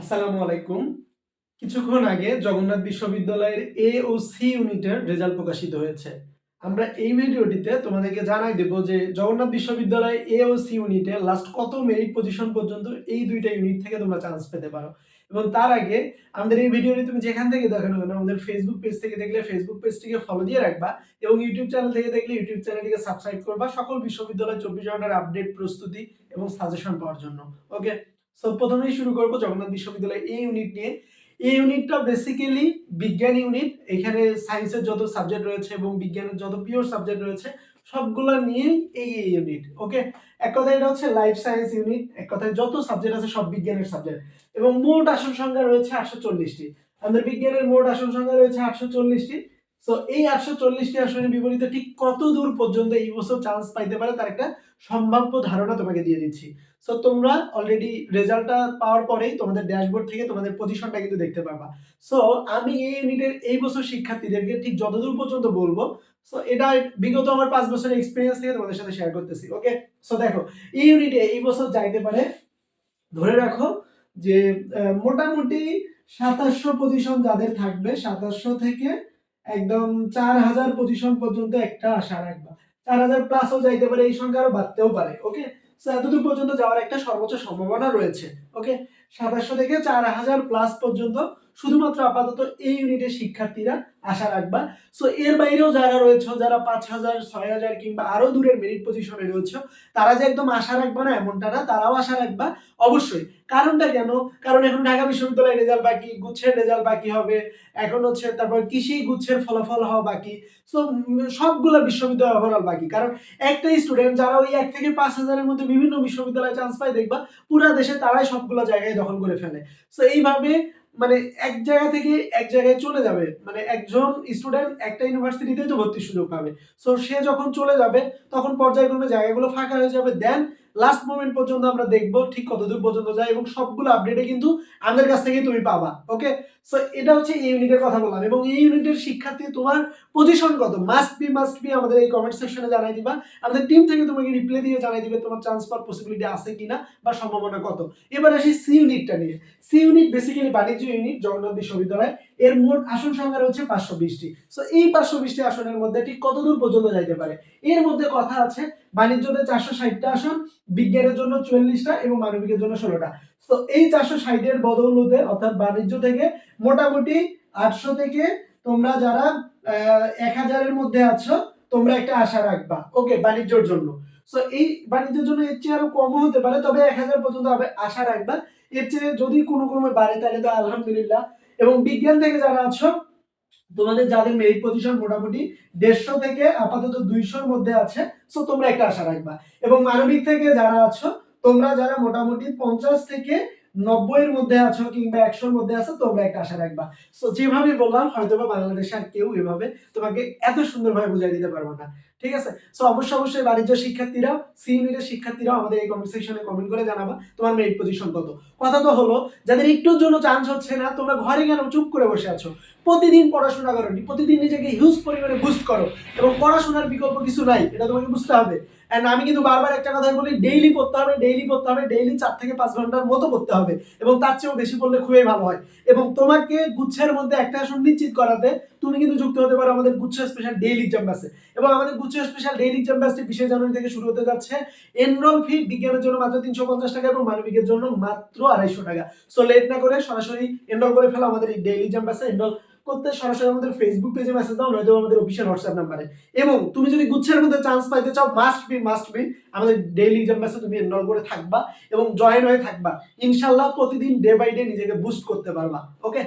আসসালামু আলাইকুম। কিছুক্ষণ আগে জগন্নাথ বিশ্ববিদ্যালয়ের এ ও সি ইউনিটের রেজাল্ট প্রকাশিত হয়েছে। আমরা এই ভিডিওটিতে তোমাদেরকে জানাই দেব যে জগন্নাথ বিশ্ববিদ্যালয় এ ও সি ইউনিটে লাস্ট কত মেরিট পজিশন পর্যন্ত এই দুইটা ইউনিট থেকে তোমরা চান্স পেতে পারো। এবং তার আগে আমাদের এই ভিডিওটি তুমি যেখান থেকে দেখো না আমাদের ফেসবুক পেজ থেকে দেখলে ফেসবুক পেজটিকে ফলো দিয়ে রাখবা এবং ইউটিউব চ্যানেল থেকে দেখলে ইউটিউব চ্যানেলটিকে সাবস্ক্রাইব করবা সকল বিশ্ববিদ্যালয় চব্বিশ ঘণ্টার আপডেট প্রস্তুতি এবং সাজেশন পাওয়ার জন্য। ওকে সো প্রথমেই শুরু করব জগন্নাথ বিশ্ববিদ্যালয় এই ইউনিট নিয়ে। এই ইউনিটটা বেসিক্যালি বিজ্ঞান ইউনিট এখানে সায়েন্সের যত সাবজেক্ট রয়েছে এবং বিজ্ঞানের যত পিওর সাবজেক্ট রয়েছে, সবগুলো নিয়েই এই এই ইউনিট ওকে এক কথায় এটা হচ্ছে লাইফ সায়েন্স ইউনিট এক কথায় যত সাবজেক্ট আছে সব বিজ্ঞানের সাবজেক্ট এবং মোট আসন সংখ্যা রয়েছে আটশো চল্লিশটি। আমাদের বিজ্ঞানের মোট আসন সংখ্যা রয়েছে আটশো চল্লিশটি। সো এই আটশো চল্লিশটি আসনের বিপরীতে ঠিক কত দূর পর্যন্ত এই বছর চান্স পাইতে পারে তার একটা সম্ভাব্য ধারণা তোমাকে দিয়ে দিচ্ছি। সো তোমরা অলরেডি রেজাল্টটা পাওয়ার পরেই তোমাদের ড্যাশবোর্ড থেকে তোমাদের পজিশনটা কিন্তু দেখতে পারবা সো আমি এই ইউনিটের এই বছর শিক্ষার্থীদেরকে ঠিক যতদূর পর্যন্ত বলব সো এটা বিগত আমার পাঁচ বছরের এক্সপিরিয়েন্স থেকে তোমাদের সাথে শেয়ার করতেছি ওকে সো দেখো, এই ইউনিটে এই বছর যাইতে পারে, ধরে রাখো যে মোটামুটি সাতাশশো পজিশন যাদের থাকবে, সাতাশশো থেকে একদম চার হাজার পজিশন পর্যন্ত একটা আশা রাখবা। চার হাজার প্লাসও যাইতে পারে, এই সংখ্যা আরও বাড়তেও পারে ওকে এতদূর পর্যন্ত যাওয়ার একটা সর্বোচ্চ সম্ভাবনা রয়েছে ওকে সাতাশশো থেকে চার হাজার প্লাস পর্যন্ত শুধুমাত্র আপাতত এই ইউনিটের শিক্ষার্থীরা আশা রাখবা। সো এর বাইরেও যারা রয়েছে, যারা পাঁচ হাজার, ছয় হাজার কিংবা আরও দূরের মেরিট পজিশনে রয়েছে, তারা যে একদম আশা রাখবা না এমনটা না, তারাও আশা রাখবা অবশ্যই। কারণটা কেন? কারণ এখন ঢাকা বিশ্ববিদ্যালয়ের রেজাল্ট বাকি, গুচ্ছের রেজাল্ট বাকি হবে, এখন হচ্ছে তারপর কৃষি গুচ্ছের ফলাফল হওয়া বাকি। সো সবগুলো বিশ্ববিদ্যালয় ওভারঅল বাকি। কারণ একটাই স্টুডেন্ট যারা ওই এক থেকে পাঁচ হাজারের মধ্যে বিভিন্ন বিশ্ববিদ্যালয়ে চান্স পায়, দেখবা পুরা দেশে তারাই সবগুলো জায়গায় দখল করে ফেলে। সো এইভাবে মানে এক জায়গা থেকে এক জায়গায় চলে যাবে। মানে একজন স্টুডেন্ট একটা ইউনিভার্সিটিতেই তো ভর্তির সুযোগ পাবে। সো সে যখন চলে যাবে, তখন পর্যায়ক্রমে জায়গাগুলো ফাঁকা হয়ে যাবে। দেন লাস্ট মোমেন্ট পর্যন্ত আমরা দেখব, ঠিক কতদূর পর্যন্ত যায় এবং সবগুলো আপডেটে কিন্তু আমাদের কাছ থেকে তুমি পাবা ওকে সো এটা হচ্ছে এই ইউনিটের কথা বললাম এবং এই ইউনিটের শিক্ষার্থী তোমার পজিশন কত? মাস্ট বি মাস্ট বি আমাদের এই কমেন্ট সেকশনে জানাই দিবা। আমাদের টিম থেকে তোমাকে রিপ্লাই দিয়ে জানাই দিবে তোমার পাওয়ার পসিবিলিটি আছে কিনা বা সম্ভাবনা কত। এবার আসি সি ইউনিটটা নিয়ে। সি ইউনিট বেসিক্যালি বাণিজ্য ইউনিট জগন্নাথ বিশ্ববিদ্যালয়। এর মোট আসন সংখ্যা রয়েছে পাঁচশো বিশটি। সো এই পাঁচশো বিশটি আসনের মধ্যে ঠিক কত দূর পর্যন্ত যাইতে পারে? এর মধ্যে কথা আছে বাণিজ্যতে চারশো ষাটটা আসন, বিজ্ঞানের জন্য চুয়াল্লিশটা এবং মানবিকের জন্য ষোলোটা। তো এই চারশো ষাটের বদৌলতে, অর্থাৎ বাণিজ্য থেকে মোটামুটি আটশো থেকে তোমরা যারা এক হাজারের মধ্যে আছো, তোমরা একটা আশা রাখবা। ওকে বাণিজ্যর জন্য। সো এই বাণিজ্যের জন্য এর চেয়ে আরও কমও হতে পারে, তবে এক হাজার পর্যন্ত আশা রাখবা। এর চেয়ে যদি কোনো ক্রমে বাড়ে, তাহলে তো আলহামদুলিল্লাহ এবং বিজ্ঞান থেকে যারা আছো, তোমাদের যাদের মেরিট পজিশন মোটামুটি দেড়শো থেকে আপাতত দুইশোর মধ্যে আছে সো তোমরা একটা আশা রাখবা। এবং মানবিক থেকে যারা আছো, তোমরা যারা মোটামুটি পঞ্চাশ থেকে নব্বইয়ের মধ্যে আছো কিংবা একশোর মধ্যে আছো, তোমরা একটা আশা রাখবা। সো যেভাবে বললাম হয়তো বা বাংলাদেশে আর কেউ এভাবে তোমাকে এত সুন্দরভাবে বুঝাই দিতে পারব না। ঠিক আছে? সো অবশ্যই অবশ্যই বাণিজ্য ইউনিটের শিক্ষার্থীরাও আমাদের এই কমেন্ট সেকশনে কমেন্ট করে জানাবা, তোমার মেরিট পজিশন কত। কথা তো হলো, যাদের একটুর জন্য চান্স হচ্ছে না, তোমরা ঘরে কেন চুপ করে বসে আছো? প্রতিদিন পড়াশোনা করো, প্রতিদিন নিজেকে হিউজ পরিমাণে বুস্ট করো, এবং পড়াশোনার বিকল্প কিছু নাই, এটা তোমাকে বুঝতে হবে। অ্যান্ড আমি কিন্তু বারবার একটা কথাই বলি ডেইলি পড়তে হবে ডেইলি পড়তে হবে ডেইলি চার থেকে পাঁচ ঘণ্টার মতো পড়তে হবে এবং তার চেয়েও বেশি পড়লে খুবই ভালো হয়। এবং তোমাকে গুচ্ছের মধ্যে একটা আসন নিশ্চিত করাতে তুমি কিন্তু যুক্ত হতে পারো আমাদের গুচ্ছ স্পেশাল ডেইলি এক্সাম এবং আমাদের গুচ্ছ স্পেশাল ডেইলি এক্সাম ব্যাচটি বিশে জানুয়ারি থেকে শুরু হতে যাচ্ছে। এনরোল ফি বিজ্ঞানের জন্য মাত্র তিনশো পঞ্চাশ টাকা এবং মানবিকের জন্য মাত্র আড়াইশো টাকা। সো লেট না করে সরাসরি এনরোল করে ফেলো আমাদের এই ডেইলি এক্সাম ব্যাচে এনরোল করতে সরাসরি আমাদের ফেসবুক পেজে মেসেজ দাও, নয়তো আমাদের অফিসিয়াল হোয়াটসঅ্যাপ নাম্বারে এবং তুমি যদি গুচ্ছের মধ্যে চান্স পাইতে চাও মাস্ট বি মাস্ট বি আমাদের ডেইলি এক্সাম ব্যাচে তুমি এনরোল করে থাকবা এবং জয়েন হয়ে থাকবা। ইনশাল্লাহ প্রতিদিন ডে বাই ডে নিজেকে বুস্ট করতে পারবা ওকে